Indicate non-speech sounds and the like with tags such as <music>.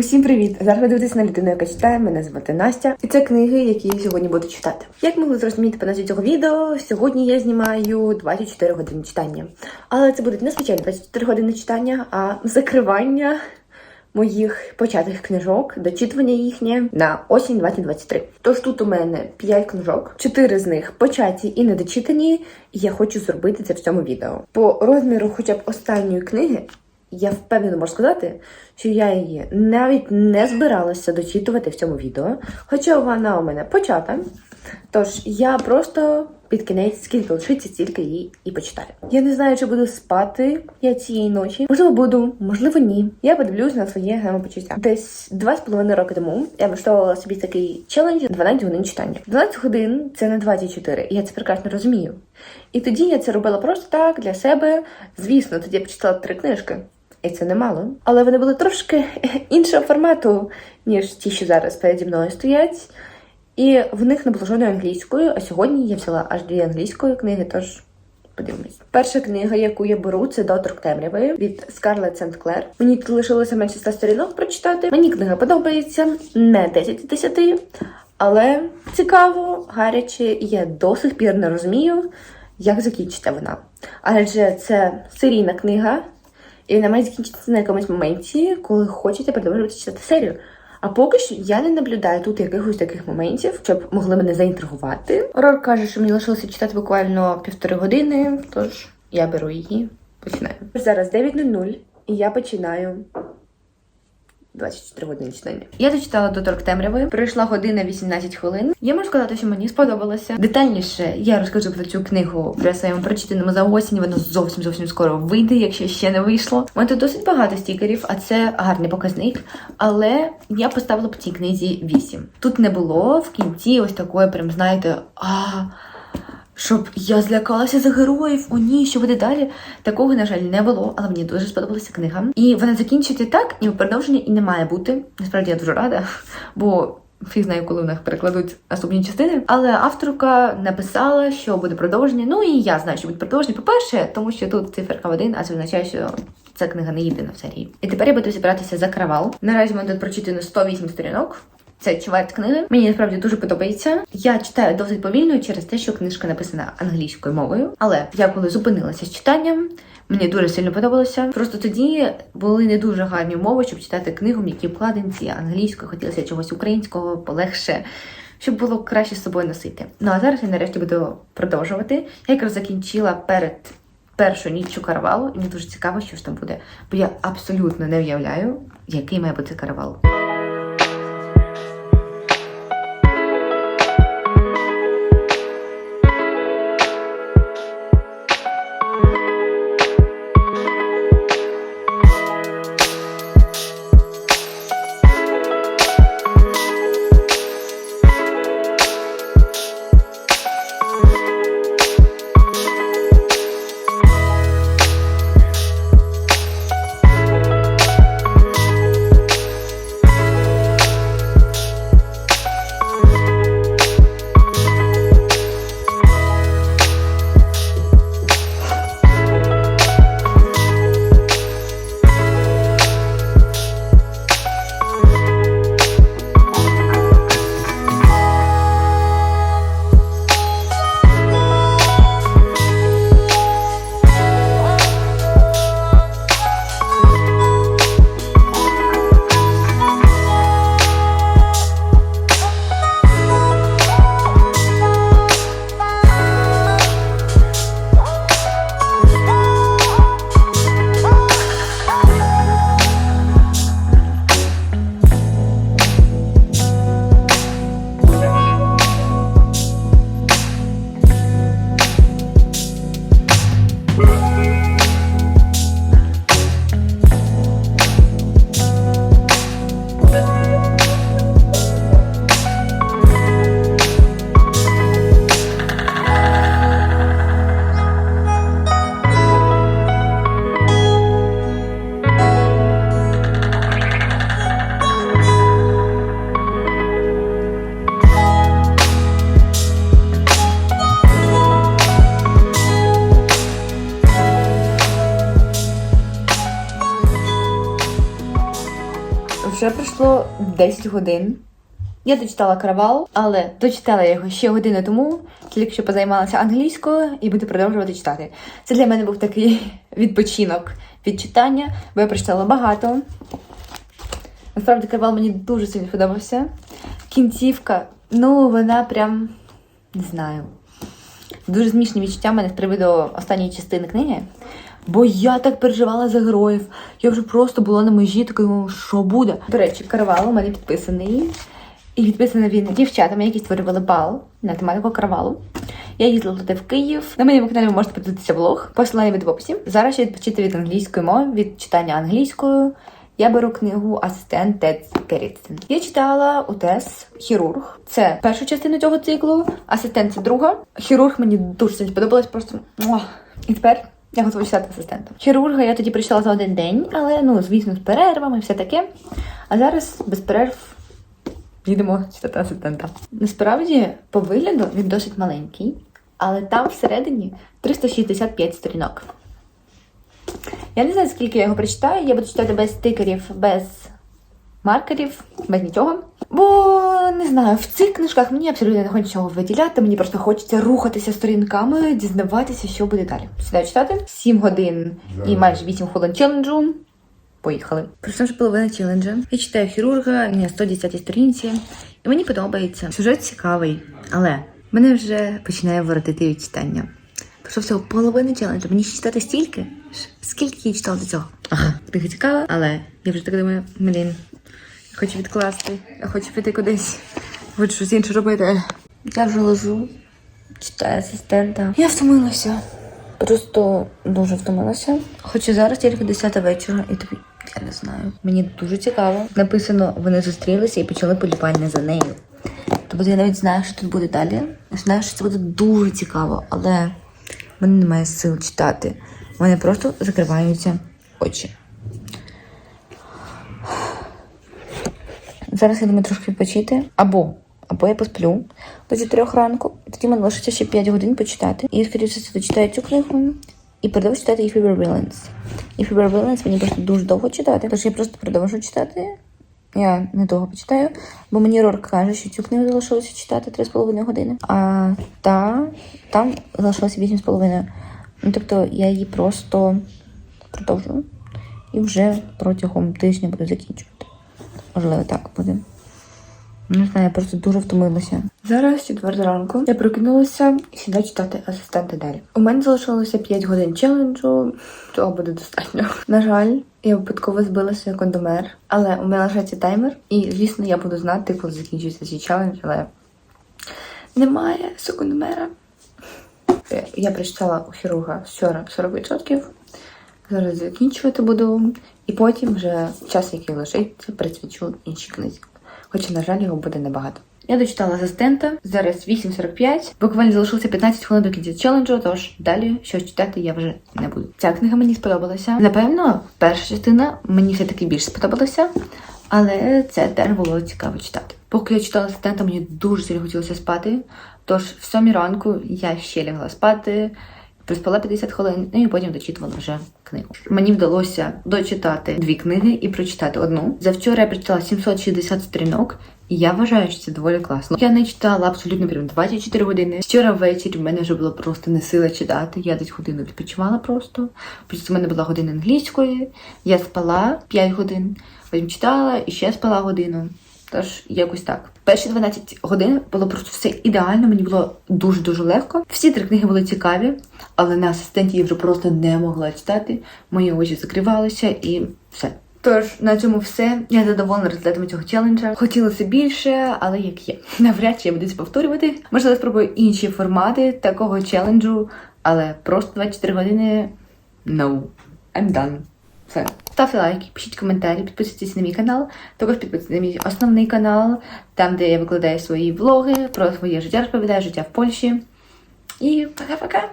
Усім привіт! Зараз ви дивитесь на людину, яка читає. Мене звати Настя, і це книги, які я сьогодні буду читати. Як могли зрозуміти по назві цього відео, сьогодні я знімаю 24 години читання. Але це будуть не звичайні 24 години читання, а закривання моїх початих книжок, дочитування їхнє на осінь 2023. Тож тут у мене 5 книжок, 4 з них початі і недочитані, і я хочу зробити це в цьому відео. По розміру, хоча б останньої книги. Я впевнено можу сказати, що я її навіть не збиралася дочитувати в цьому відео, хоча вона у мене почата. Тож я просто під кінець, скільки лишиться, стільки її і почитаю. Я не знаю, чи буду спати я цієї ночі. Можливо, буду, можливо, ні. Я подивлюсь на своє самопочуття. Десь два з половиною роки тому я влаштовувала собі такий челендж 12 годин читання. 12 годин це не 24, і я це прекрасно розумію. І тоді я це робила просто так для себе. Звісно, тоді я почитала три книжки. І це немало. Але вони були трошки іншого формату, ніж ті, що зараз переді мною стоять. І в них не було жодної англійської, а сьогодні я взяла аж дві англійської книги, тож подивимось. Перша книга, яку я беру, це Доторк темряви від Скарлетт Сент Клер. Мені тут лишилося менше 100 сторінок прочитати. Мені книга подобається, не 10 з 10, але цікаво, гаряче, і я до сих пір не розумію, як закінчиться вона. Адже це серійна книга. І вона має закінчитися на якомусь моменті, коли хочете продовжувати читати серію. А поки що я не наблюдаю тут якихось таких моментів, щоб могли мене заінтригувати. Рор каже, що мені лишилося читати буквально півтори години, тож я беру її, починаю. Зараз 9.00, і я починаю 24 години читання. Я дочитала до торк темряви. Пройшла година 18 хвилин. Я можу сказати, що мені сподобалося. Детальніше я розкажу про цю книгу при своєму прочитаному за осінь. Воно зовсім зовсім скоро вийде, якщо ще не вийшло. У мене тут досить багато стікерів, а це гарний показник. Але я поставила б цій книзі 8. Тут не було в кінці ось такої, прям знаєте, а. Щоб я злякалася за героїв, о ні, що буде далі. Такого, на жаль, не було, але мені дуже сподобалася книга. І вона закінчити так, і продовження і не має бути. Насправді я дуже рада, бо фіг знає, коли в них перекладуть наступні частини. Але авторка написала, що буде продовження. Ну і я знаю, що буде продовження. По-перше, тому що тут циферка один, а це означає, що ця книга не єдина в серії. І тепер я буду зібратися за каравал. Наразі мене тут прочитано 108 сторінок. Це чверть книги. Мені насправді дуже подобається. Я читаю досить повільно через те, що книжка написана англійською мовою. Але я коли зупинилася з читанням, мені дуже сильно подобалося. Просто тоді були не дуже гарні умови, щоб читати книгу, в якій вкладинці англійською, хотілося чогось українського, полегше. Щоб було краще з собою носити. Ну а зараз я нарешті буду продовжувати. Я якраз закінчила перед першою ніччю каравалу, і мені дуже цікаво, що ж там буде. Бо я абсолютно не уявляю, який має бути каравал. пройшло 10 годин. Я дочитала каравал, але дочитала я його ще годину тому, тільки що позаймалася англійською і буду продовжувати читати. Це для мене був такий відпочинок від читання, бо я прочитала багато. Насправді каравал мені дуже сильно подобався. Кінцівка, ну вона прям не знаю. Дуже змішні відчуття в мене з приводу останньої частини книги. Бо я так переживала за героїв. Я вже просто була на межі, така думала, що буде. До речі, каравал у мене підписаний. І підписаний він дівчатами, які створювали бал на тематику каравалу. Я їздила туди в Київ. На моєму каналі ви можете подивитися влог. Посилання від в описі. Зараз ще відпочити від англійської мови, від читання англійською. Я беру книгу Асистент Тед Керрітсен. Я читала УТЕС Хірург. Це перша частина цього циклу. Асистент це друга. Хірург мені дуже сподобалось. Просто і тепер я готова читати асистента. Хірурга я тоді прочитала за один день, але ну звісно з перервами, все таке. А зараз без перерв їдемо читати асистента. Насправді, по вигляду він досить маленький, але там всередині 365 сторінок. Я не знаю, скільки я його прочитаю. Я буду читати без стикерів, без маркерів, без нічого. Бо не знаю, в цих книжках мені абсолютно не хочеться нічого виділяти. Мені просто хочеться рухатися сторінками, дізнаватися, що буде далі. Сідаю читати 7 годин і майже 8 хвилин челенджу. Поїхали. Пройшла вже половина челенджа. Я читаю хірурга на 110 сторінці, і мені подобається. Сюжет цікавий, але мене вже починає воротити від читання. Пройшов всього половини челенджа. Мені ще читати стільки, скільки я читала до цього. Ага, книга цікава, але я вже так думаю, блін, хочу відкласти, я хочу піти кудись, хочу щось інше робити. Я вже лежу, читаю асистента. Я втомилася. Просто дуже втомилася. Хоча зараз тільки 10 вечора, і тобі я не знаю. Мені дуже цікаво. Написано, вони зустрілися і почали полювання за нею. Тобто я навіть знаю, що тут буде далі. Я знаю, що це буде дуже цікаво, але в мене немає сил читати. У мене просто закриваються очі. Зараз я думаю трошки відпочити. Або, або я посплю до 4 ранку, тоді мене лишиться ще 5 годин почитати. І, скоріше, дочитаю цю книгу і продовжу читати If We Were Villains. If We Were Villains мені просто дуже довго читати, тож я просто продовжу читати. Я недовго почитаю, бо мені Рорк каже, що цю книгу залишилося читати 3,5 години. А та там залишилося 8,5. Ну, тобто я її просто продовжую і вже протягом тижня буду закінчувати. Можливо, так буде. Не знаю, я просто дуже втомилася. Зараз четверта ранку. Я прокинулася і сідаю читати асистента далі. У мене залишилося 5 годин челенджу, цього буде достатньо. На жаль, я випадково збила секундомер, але у мене лишається таймер, і звісно, я буду знати, коли закінчується цей челендж, але немає секундомера. Я прочитала у хірурга вчора 40%. Зараз закінчувати буду, і потім вже час, який лишиться, присвячу іншій книзі. Хоча, на жаль, його буде небагато. Я дочитала асистента, зараз 8.45. Буквально залишилося 15 хвилин до кінця челенджу, тож далі щось читати я вже не буду. Ця книга мені сподобалася. Напевно, перша частина мені все-таки більше сподобалася, але це теж було цікаво читати. Поки я читала асистента, мені дуже сильно хотілося спати. Тож в сьомій ранку я ще лягла спати. Приспала 50 хвилин, ну і потім дочитувала вже книгу. Мені вдалося дочитати дві книги і прочитати одну. Завчора я прочитала 760 сторінок, і я вважаю, що це доволі класно. Я не читала абсолютно прям 24 години. Вчора ввечері в мене вже було просто не сила читати. Я десь годину відпочивала просто. Потім в мене була година англійської. Я спала 5 годин, потім читала і ще спала годину. Тож якось так. Перші 12 годин було просто все ідеально. Мені було дуже дуже легко. Всі три книги були цікаві, але на асистенті я вже просто не могла читати. Мої очі закривалися і все. Тож на цьому все. Я задоволена результатами цього челенджа. Хотілося більше, але як є. <laughs> Навряд чи я буду це повторювати. Можливо, спробую інші формати такого челенджу, але просто 24 години. No. I'm done. Все. Ставте лайки, пишіть коментарі, підписуйтесь на мій канал. Також підписуйтесь на мій основний канал, там, де я викладаю свої влоги про своє життя, розповідаю життя в Польщі. І пока-пока!